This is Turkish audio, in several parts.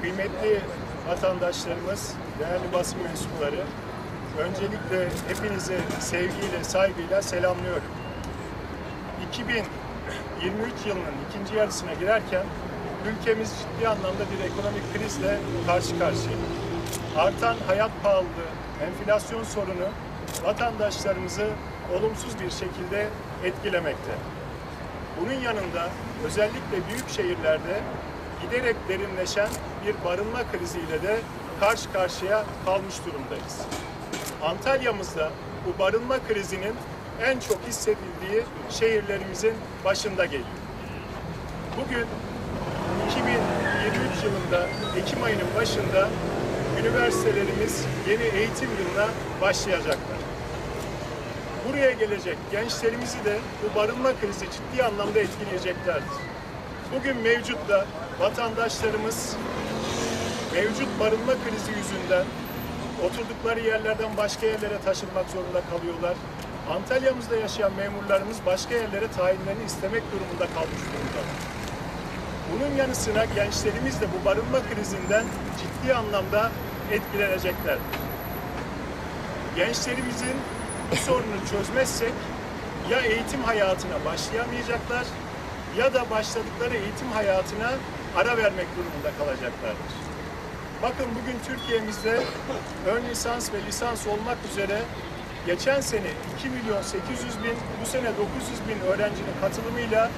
Kıymetli vatandaşlarımız, değerli basın mensupları, öncelikle hepinizi sevgiyle, saygıyla selamlıyorum. 2023 yılının ikinci yarısına girerken ülkemiz ciddi anlamda bir ekonomik krizle karşı karşıya. Artan hayat pahalılığı, enflasyon sorunu vatandaşlarımızı olumsuz bir şekilde etkilemekte. Bunun yanında özellikle büyük şehirlerde giderek derinleşen bir barınma kriziyle de karşı karşıya kalmış durumdayız. Antalya'mızda bu barınma krizinin en çok hissedildiği şehirlerimizin başında geliyor. Bugün 2023 yılında Ekim ayının başında üniversitelerimiz yeni eğitim yılına başlayacaklar. Buraya gelecek gençlerimizi de bu barınma krizi ciddi anlamda etkileyeceklerdir. Bugün mevcutta vatandaşlarımız mevcut barınma krizi yüzünden oturdukları yerlerden başka yerlere taşınmak zorunda kalıyorlar. Antalya'mızda yaşayan memurlarımız başka yerlere tayinlerini istemek durumunda kalmış durumdalar. Bunun yanı sıra gençlerimiz de bu barınma krizinden ciddi anlamda etkileneceklerdir. Gençlerimizin bu sorunu çözmezsek ya eğitim hayatına başlayamayacaklar ya da başladıkları eğitim hayatına ara vermek durumunda kalacaklardır. Bakın bugün Türkiye'mizde ön lisans ve lisans olmak üzere geçen sene 2 milyon 800 bin, bu sene 900 bin öğrencinin katılımıyla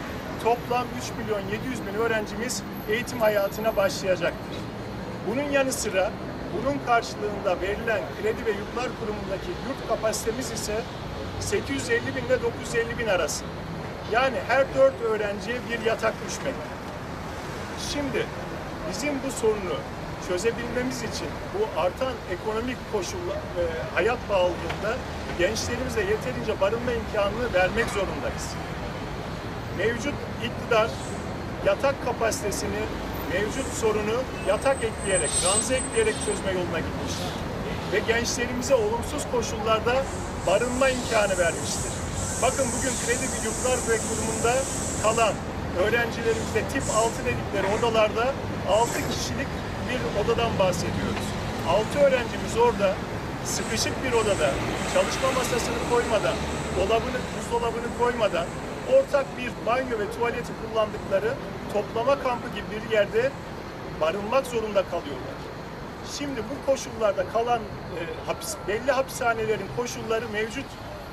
toplam 3 milyon 700 bin öğrencimiz eğitim hayatına başlayacaktır. Bunun yanı sıra bunun karşılığında verilen kredi ve yurtlar kurumundaki yurt kapasitemiz ise 850 bin ile 950 bin arası. Yani her dört öğrenciye bir yatak düşmekte. Şimdi bizim bu sorunu çözebilmemiz için bu artan ekonomik koşullar, e, hayat bağlılığında gençlerimize yeterince barınma imkanını vermek zorundayız. Mevcut iktidar yatak kapasitesini, mevcut sorunu yatak ekleyerek, ranza ekleyerek çözme yoluna gitmiştir. Ve gençlerimize olumsuz koşullarda barınma imkanı vermiştir. Bakın bugün Kredi Yurtlar ve Kurumu'nda kalan öğrencilerimizde tip 6 dedikleri odalarda 6 kişilik bir odadan bahsediyoruz. 6 öğrencimiz orada sıkışık bir odada çalışma masasını koymadan, dolabını, buzdolabını koymadan ortak bir banyo ve tuvaleti kullandıkları toplama kampı gibi bir yerde barınmak zorunda kalıyorlar. Şimdi bu koşullarda kalan e, hapis, belli hapishanelerin koşulları mevcut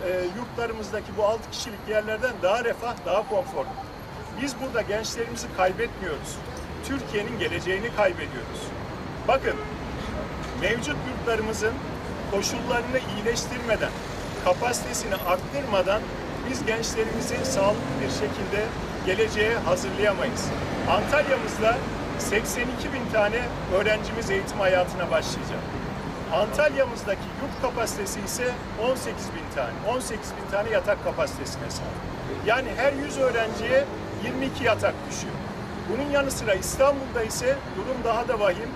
e, yurtlarımızdaki bu 6 kişilik yerlerden daha refah, daha konforlu. Biz burada gençlerimizi kaybetmiyoruz. Türkiye'nin geleceğini kaybediyoruz. Bakın, mevcut yurtlarımızın koşullarını iyileştirmeden, kapasitesini arttırmadan biz gençlerimizi sağlıklı bir şekilde geleceğe hazırlayamayız. Antalya'mızda 82 bin tane öğrencimiz eğitim hayatına başlayacak. Antalya'mızdaki yurt kapasitesi ise 18 bin tane. 18 bin tane yatak kapasitesine sahip. Yani her 100 öğrenciye 22 yatak düşüyor. Bunun yanı sıra İstanbul'da ise durum daha da vahim.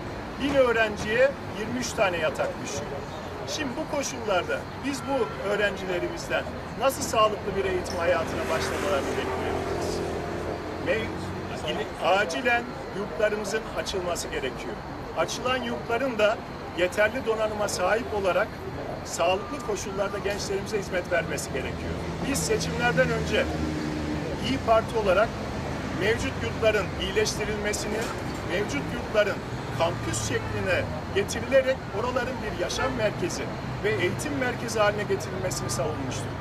1000 öğrenciye 23 tane yatak düşüyor. Şimdi bu koşullarda biz bu öğrencilerimizden nasıl sağlıklı bir eğitim hayatına başlamalarını bekleyebiliriz? Acilen yurtlarımızın açılması gerekiyor. Açılan yurtların da yeterli donanıma sahip olarak sağlıklı koşullarda gençlerimize hizmet vermesi gerekiyor. Biz seçimlerden önce İyi Parti olarak mevcut yurtların iyileştirilmesini, mevcut yurtların kampüs şekline getirilerek oraların bir yaşam merkezi ve eğitim merkezi haline getirilmesini savunmuştuk.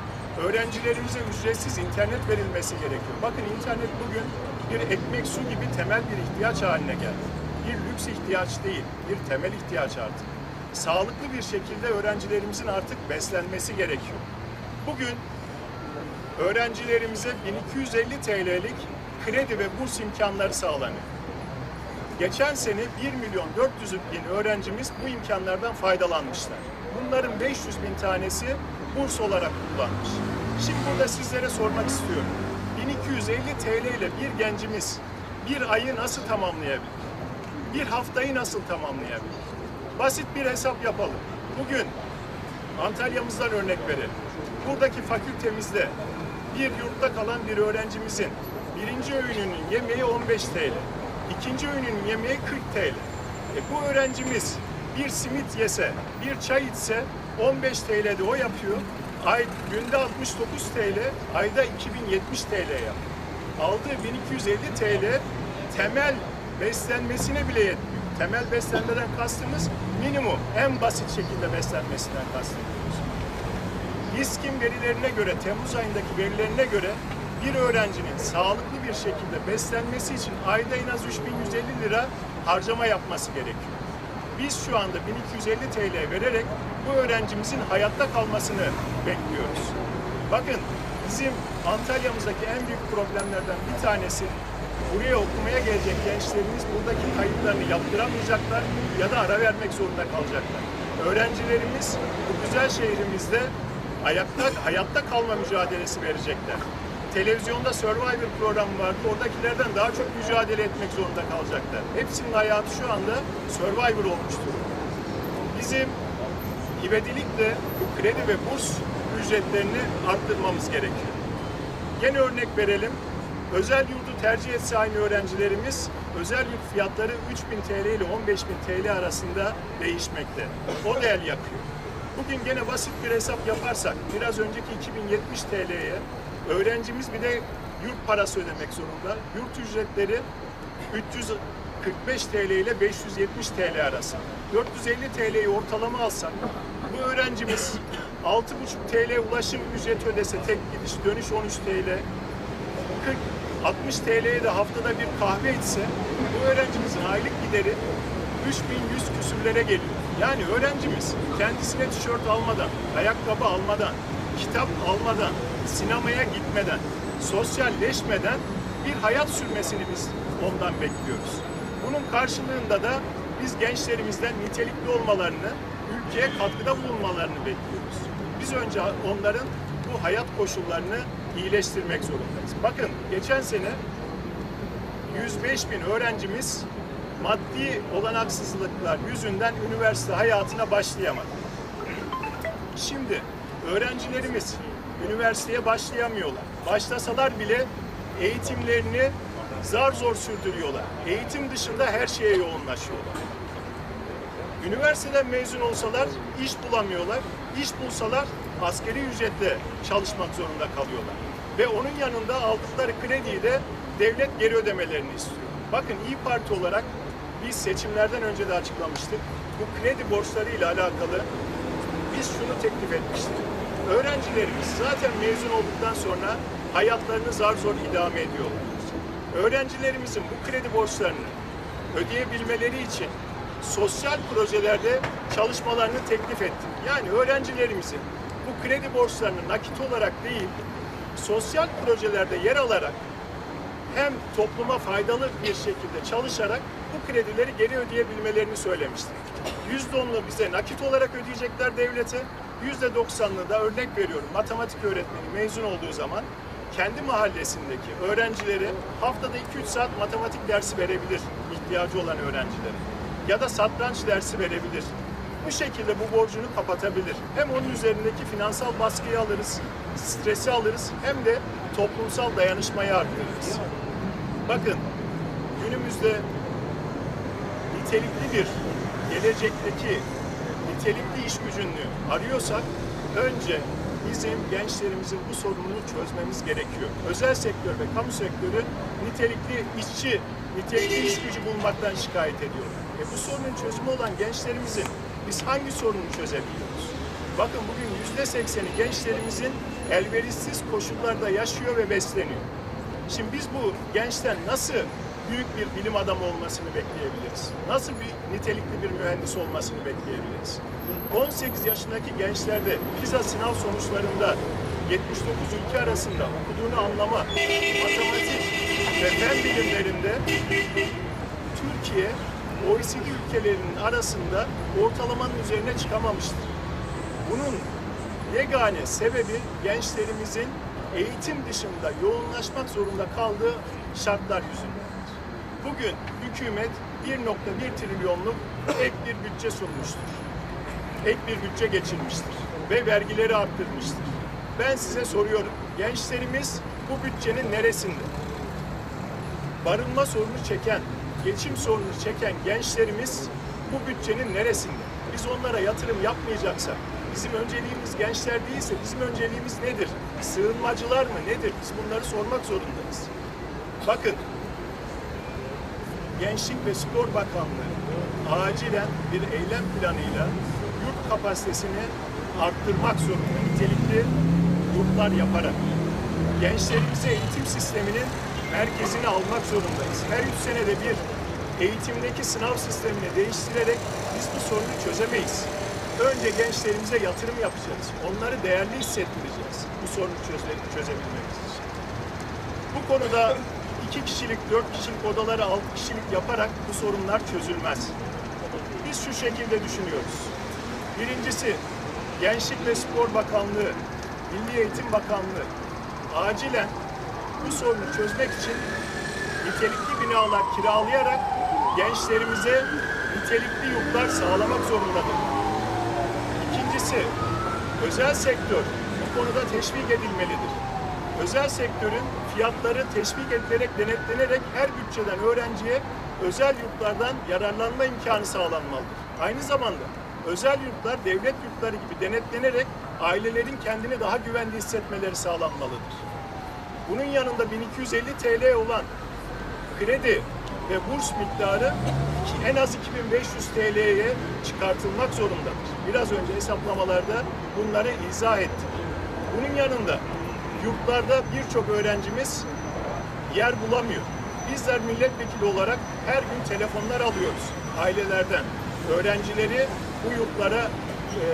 Öğrencilerimize ücretsiz internet verilmesi gerekiyor. Bakın internet bugün bir ekmek su gibi temel bir ihtiyaç haline geldi. Bir lüks ihtiyaç değil, bir temel ihtiyaç artık. Sağlıklı bir şekilde öğrencilerimizin artık beslenmesi gerekiyor. Bugün öğrencilerimize 1250 TL'lik kredi ve burs imkanları sağlanıyor. Geçen sene 1 milyon 400 bin öğrencimiz bu imkanlardan faydalanmışlar. Bunların 500 bin tanesi burs olarak kullanmış. Şimdi burada sizlere sormak istiyorum. 1250 TL ile bir gencimiz bir ayı nasıl tamamlayabilir? Bir haftayı nasıl tamamlayabilir? Basit bir hesap yapalım. Bugün Antalya'mızdan örnek verelim. Buradaki fakültemizde bir yurtta kalan bir öğrencimizin birinci öğününün yemeği 15 TL, ikinci öğününün yemeği 40 TL. E bu öğrencimiz bir simit yese, bir çay içse 15 TL'de o yapıyor. Ay, günde 69 TL, ayda 2070 TL yapıyor. Aldığı 1250 TL temel beslenmesine bile yetmiyor. Temel beslenmeden kastımız minimum, en basit şekilde beslenmesinden kastediyoruz. İSKİM verilerine göre, Temmuz ayındaki verilerine göre bir öğrencinin sağlıklı bir şekilde beslenmesi için ayda en az 3150 lira harcama yapması gerekiyor. Biz şu anda 1250 TL vererek bu öğrencimizin hayatta kalmasını bekliyoruz. Bakın bizim Antalya'mızdaki en büyük problemlerden bir tanesi buraya okumaya gelecek gençlerimiz buradaki kayıtlarını yaptıramayacaklar ya da ara vermek zorunda kalacaklar. Öğrencilerimiz bu güzel şehrimizde ayakta, hayatta kalma mücadelesi verecekler. Televizyonda Survivor programı vardı. Oradakilerden daha çok mücadele etmek zorunda kalacaklar. Hepsinin hayatı şu anda Survivor olmuştur. Bizim ivedilikle bu kredi ve burs ücretlerini arttırmamız gerekiyor. Gene örnek verelim. Özel yurdu tercih etse aynı öğrencilerimiz özel yurt fiyatları 3000 TL ile 15000 TL arasında değişmekte. O değer yapıyor. Bugün gene basit bir hesap yaparsak biraz önceki 2070 TL'ye öğrencimiz bir de yurt parası ödemek zorunda. Yurt ücretleri 345 TL ile 570 TL arası. 450 TL'yi ortalama alsak bu öğrencimiz 6,5 TL ulaşım ücreti ödese tek gidiş dönüş 13 TL 40 60 TL'ye de haftada bir kahve içse bu öğrencimizin aylık gideri 3100 küsürlere geliyor. Yani öğrencimiz kendisine tişört almadan, ayakkabı almadan, kitap almadan, sinemaya gitmeden, sosyalleşmeden bir hayat sürmesini biz ondan bekliyoruz. Bunun karşılığında da biz gençlerimizden nitelikli olmalarını, ülkeye katkıda bulunmalarını bekliyoruz. Biz önce onların bu hayat koşullarını iyileştirmek zorundayız. Bakın geçen sene 105 bin öğrencimiz maddi olanaksızlıklar yüzünden üniversite hayatına başlayamadı. Şimdi öğrencilerimiz üniversiteye başlayamıyorlar. Başlasalar bile eğitimlerini zar zor sürdürüyorlar. Eğitim dışında her şeye yoğunlaşıyorlar. Üniversiteden mezun olsalar iş bulamıyorlar. İş bulsalar askeri ücretle çalışmak zorunda kalıyorlar. Ve onun yanında aldıkları krediyi de devlet geri ödemelerini istiyor. Bakın İyi Parti olarak biz seçimlerden önce de açıklamıştık. Bu kredi borçları ile alakalı biz şunu teklif etmiştik. Öğrencilerimiz zaten mezun olduktan sonra hayatlarını zar zor idame ediyorlar. Öğrencilerimizin bu kredi borçlarını ödeyebilmeleri için sosyal projelerde çalışmalarını teklif ettik. Yani öğrencilerimizin bu kredi borçlarını nakit olarak değil, sosyal projelerde yer alarak hem topluma faydalı bir şekilde çalışarak bu kredileri geri ödeyebilmelerini söylemiştik. Yüzde onunu bize nakit olarak ödeyecekler devlete, yüzde doksanını da örnek veriyorum matematik öğretmeni mezun olduğu zaman kendi mahallesindeki öğrencilere haftada 2-3 saat matematik dersi verebilir ihtiyacı olan öğrencilere. Ya da satranç dersi verebilir. Bu şekilde bu borcunu kapatabilir. Hem onun üzerindeki finansal baskıyı alırız, stresi alırız hem de toplumsal dayanışmayı arttırırız. Bakın günümüzde nitelikli bir gelecekteki nitelikli iş gücünü arıyorsak önce bizim gençlerimizin bu sorununu çözmemiz gerekiyor. Özel sektör ve kamu sektörü nitelikli işçi, nitelikli iş gücü bulmaktan şikayet ediyorlar. E bu sorunun çözümü olan gençlerimizin biz hangi sorunu çözebiliyoruz? Bakın bugün yüzde sekseni gençlerimizin elverişsiz koşullarda yaşıyor ve besleniyor. Şimdi biz bu gençten nasıl büyük bir bilim adamı olmasını bekleyebiliriz? Nasıl bir nitelikli bir mühendis olmasını bekleyebiliriz? 18 yaşındaki gençlerde PISA sınav sonuçlarında 79 ülke arasında okuduğunu anlama, matematik ve fen bilimlerinde Türkiye OECD ülkelerinin arasında ortalamanın üzerine çıkamamıştır. Bunun yegane sebebi gençlerimizin eğitim dışında yoğunlaşmak zorunda kaldığı şartlar yüzündendir. Bugün hükümet 1.1 trilyonluk ek bir bütçe sunmuştur. ek bir bütçe geçirmiştir ve vergileri arttırmıştır. Ben size soruyorum, gençlerimiz bu bütçenin neresinde? Barınma sorunu çeken, geçim sorunu çeken gençlerimiz bu bütçenin neresinde? Biz onlara yatırım yapmayacaksak, bizim önceliğimiz gençler değilse bizim önceliğimiz nedir? Sığınmacılar mı nedir? Biz bunları sormak zorundayız. Bakın, Gençlik ve Spor Bakanlığı acilen bir eylem planıyla yurt kapasitesini arttırmak zorunda. Nitelikli yurtlar yaparak. Gençlerimize eğitim sisteminin merkezine almak zorundayız. Her üç senede bir eğitimdeki sınav sistemini değiştirerek biz bu sorunu çözemeyiz. Önce gençlerimize yatırım yapacağız. Onları değerli hissettireceğiz bu sorunu çöze, çözebilmemiz için. Bu konuda iki kişilik, dört kişilik odaları altı kişilik yaparak bu sorunlar çözülmez. Biz şu şekilde düşünüyoruz. Birincisi, Gençlik ve Spor Bakanlığı, Milli Eğitim Bakanlığı acilen bu sorunu çözmek için nitelikli binalar kiralayarak gençlerimize nitelikli yurtlar sağlamak zorundadır. İkincisi, özel sektör bu konuda teşvik edilmelidir. Özel sektörün fiyatları teşvik edilerek, denetlenerek her bütçeden öğrenciye özel yurtlardan yararlanma imkanı sağlanmalıdır. Aynı zamanda özel yurtlar devlet yurtları gibi denetlenerek ailelerin kendini daha güvende hissetmeleri sağlanmalıdır. Bunun yanında 1250 TL olan kredi ve burs miktarı en az 2500 TL'ye çıkartılmak zorundadır. Biraz önce hesaplamalarda bunları izah ettik. Bunun yanında yurtlarda birçok öğrencimiz yer bulamıyor. Bizler milletvekili olarak her gün telefonlar alıyoruz ailelerden. Öğrencileri bu yurtlara e,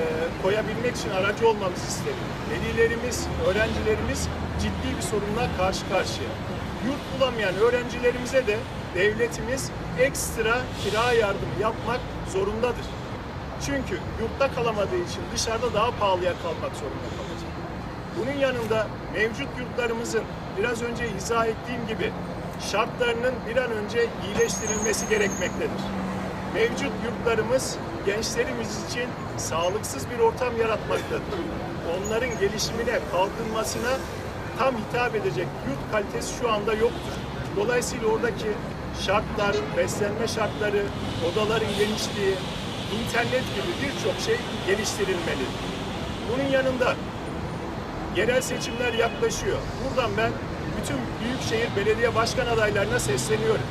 koyabilmek için aracı olmamızı istedi. Velilerimiz, öğrencilerimiz ciddi bir sorunla karşı karşıya. Yurt bulamayan öğrencilerimize de devletimiz ekstra kira yardımı yapmak zorundadır. Çünkü yurtta kalamadığı için dışarıda daha pahalıya kalmak zorunda kalacak. Bunun yanında mevcut yurtlarımızın biraz önce izah ettiğim gibi şartlarının bir an önce iyileştirilmesi gerekmektedir. Mevcut yurtlarımız gençlerimiz için sağlıksız bir ortam yaratmaktadır. Onların gelişimine, kalkınmasına tam hitap edecek yurt kalitesi şu anda yoktur. Dolayısıyla oradaki şartlar, beslenme şartları, odaların genişliği, internet gibi birçok şey geliştirilmeli. Bunun yanında yerel seçimler yaklaşıyor. Buradan ben bütün büyükşehir belediye başkan adaylarına sesleniyorum.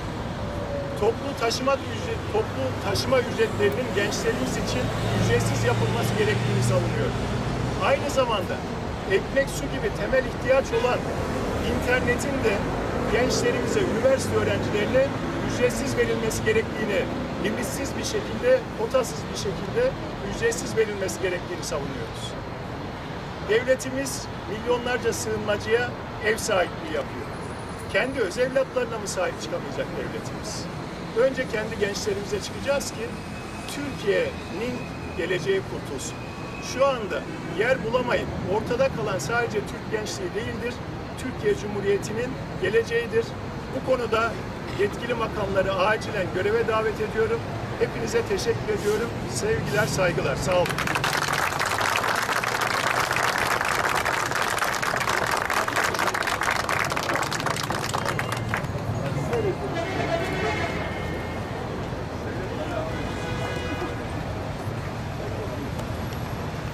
Toplu taşıma ücret, toplu taşıma ücretlerinin gençlerimiz için ücretsiz yapılması gerektiğini savunuyorum. Aynı zamanda ekmek su gibi temel ihtiyaç olan internetin de gençlerimize, üniversite öğrencilerine ücretsiz verilmesi gerektiğini, limitsiz bir şekilde, kotasız bir şekilde ücretsiz verilmesi gerektiğini savunuyoruz. Devletimiz milyonlarca sığınmacıya ev sahipliği yapıyor. Kendi öz evlatlarına mı sahip çıkamayacak devletimiz? Önce kendi gençlerimize çıkacağız ki Türkiye'nin geleceği kurtulsun. Şu anda yer bulamayıp ortada kalan sadece Türk gençliği değildir. Türkiye Cumhuriyeti'nin geleceğidir. Bu konuda yetkili makamları acilen göreve davet ediyorum. Hepinize teşekkür ediyorum. Sevgiler, saygılar. Sağ olun.